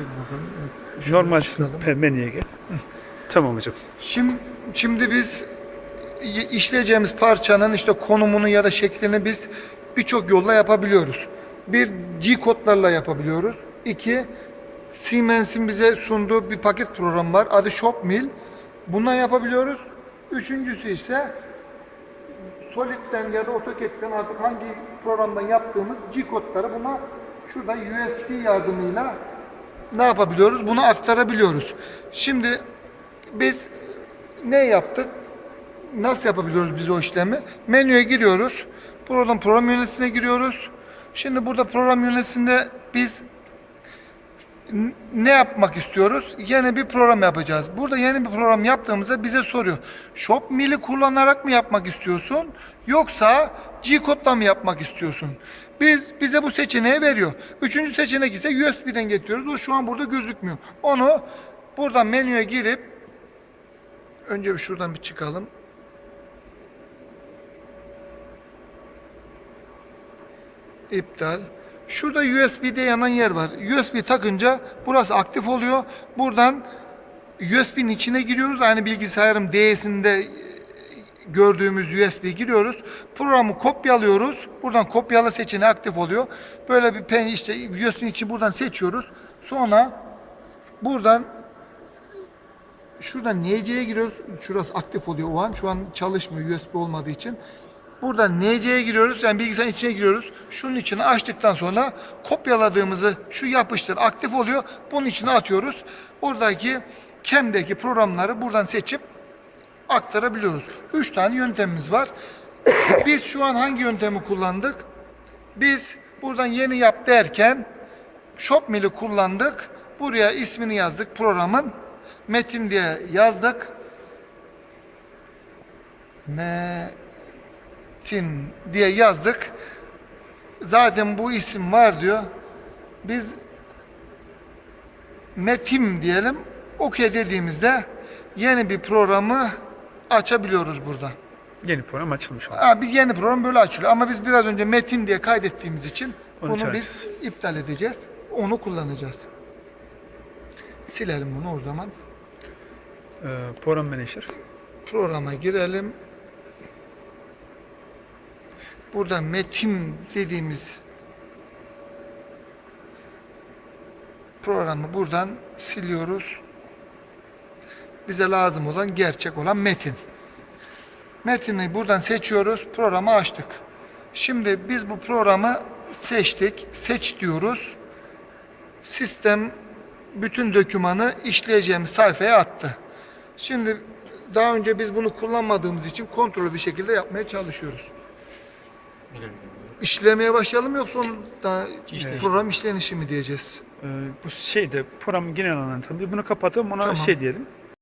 Evet. Normal çıkalım. pe- menüye gel. Tamam hocam. Şimdi, şimdi biz işleyeceğimiz parçanın işte konumunu ya da şeklini biz birçok yolla yapabiliyoruz. Bir G kodlarla yapabiliyoruz. İki Siemens'in bize sunduğu bir paket programı var. Adı Shopmill. Bundan yapabiliyoruz. Üçüncüsü ise Solid'den ya da AutoCAD'den artık hangi programdan yaptığımız G kodları buna şurada USB yardımıyla ne yapabiliyoruz? Bunu aktarabiliyoruz. Şimdi biz ne yaptık? Nasıl yapabiliyoruz biz o işlemi? Menüye giriyoruz. Buradan program yöneticisine giriyoruz. Şimdi burada program yöneticisinde biz ne yapmak istiyoruz? Yeni bir program yapacağız. Burada yeni bir program yaptığımızda bize soruyor. Shopmill'i kullanarak mı yapmak istiyorsun? Yoksa G-Code'la mı yapmak istiyorsun? Biz bize bu seçeneği veriyor. Üçüncü seçenek ise USB'den getiriyoruz. O şu an burada gözükmüyor. Onu buradan menüye girip önce bir şuradan bir çıkalım. İptal. Şurada USB'de yanan yer var. USB takınca burası aktif oluyor. Buradan USB'nin içine giriyoruz. Aynı bilgisayarın D'sinde gördüğümüz USB giriyoruz. Programı kopyalıyoruz. Buradan kopyala seçeneği aktif oluyor. Böyle bir pen işte USB'nin için buradan seçiyoruz. Sonra buradan şuradan NC'ye giriyoruz. Şurası aktif oluyor o an. Şu an çalışmıyor USB olmadığı için. Buradan NC'ye giriyoruz. Yani bilgisayarın içine giriyoruz. Şunun içine açtıktan sonra kopyaladığımızı şu yapıştır aktif oluyor. Bunun içine atıyoruz. Oradaki CAM'deki programları buradan seçip aktarabiliyoruz. Üç tane yöntemimiz var. Biz şu an hangi yöntemi kullandık? Biz buradan yeni yap derken Shopmill'i kullandık. Buraya ismini yazdık programın. Metin diye yazdık. Metin diye yazdık. Zaten bu isim var diyor. Biz Metin diyelim. OK dediğimizde yeni bir programı açabiliyoruz burada. Yeni program açılmış oldu. Ha, bir yeni program böyle açılıyor. Ama biz biraz önce metin diye kaydettiğimiz için Onu bunu biz çağıracağız. iptal edeceğiz. Onu kullanacağız. Silelim bunu o zaman. Ee, program manager. Programa girelim. Burada metin dediğimiz programı buradan siliyoruz. Bize lazım olan gerçek olan metin. Metini buradan seçiyoruz. Programı açtık. Şimdi biz bu programı seçtik. Seç diyoruz. Sistem bütün dokümanı işleyeceğimiz sayfaya attı. Şimdi daha önce biz bunu kullanmadığımız için kontrollü bir şekilde yapmaya çalışıyoruz. İşlemeye başlayalım yoksa onu da program işlenişi mi diyeceğiz? Ee, bu şeyde program genel anlatımı. Bunu kapatalım ona Tamam. şey diyelim.